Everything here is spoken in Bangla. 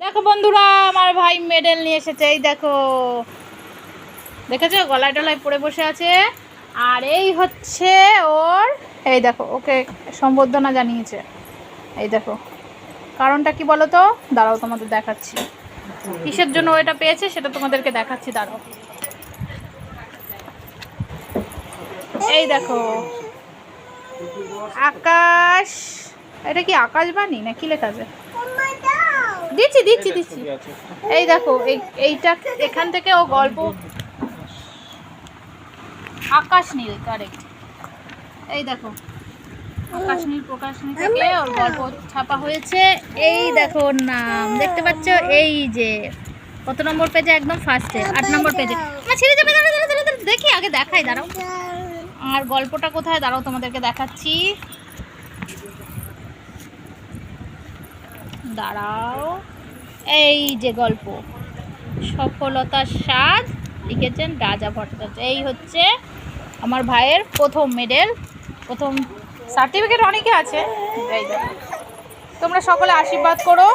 দেখো বন্ধুরা, আমার ভাই মেডেল নিয়ে এসেছে, এই দেখো। দেখেছ? গলায় টলায় পড়ে বসে আছে। আর এই হচ্ছে ওর, এই দেখো, ওকে সম্বর্ধনা জানিয়েছে। এই দেখো। কারণটা কি বলো তো? দাঁড়াও, তোমাদের দেখাচ্ছি। কিসের জন্য এটা পেয়েছে? সেটা তোমাদেরকে দেখাচ্ছি, দাঁড়াও। এই দেখো। আকাশ, এটা কি আকাশবাণী না কি লেখা আছে দিচ্ছি দিচ্ছি দিচ্ছি। এই দেখো এই এইটা এখান থেকে ও গল্প আকাশ নীল কারেক্ট এই দেখো আকাশ নীল প্রকাশনী থেকে ওর গল্প ছাপা হয়েছে। এই দেখো ওর নাম দেখতে পাচ্ছ? এই যে কত নম্বর পেজে একদম ফার্স্টে আট নম্বর পেজে আমার ছেড়ে যাবে দাঁড়াও, দেখি আগে দেখাই দাঁড়াও। আর গল্পটা কোথায়? দাঁড়াও তোমাদেরকে দেখাচ্ছি। দাঁড়াও। এই যে গল্প। সফলতার স্বাদ লিখেছেন রাজা ভট্টাচার্য। এই হচ্ছে আমার ভাইয়ের প্রথম মেডেল প্রথম সার্টিফিকেট অনেকে আছে। এই তোমরা সকলে আশীর্বাদ করো।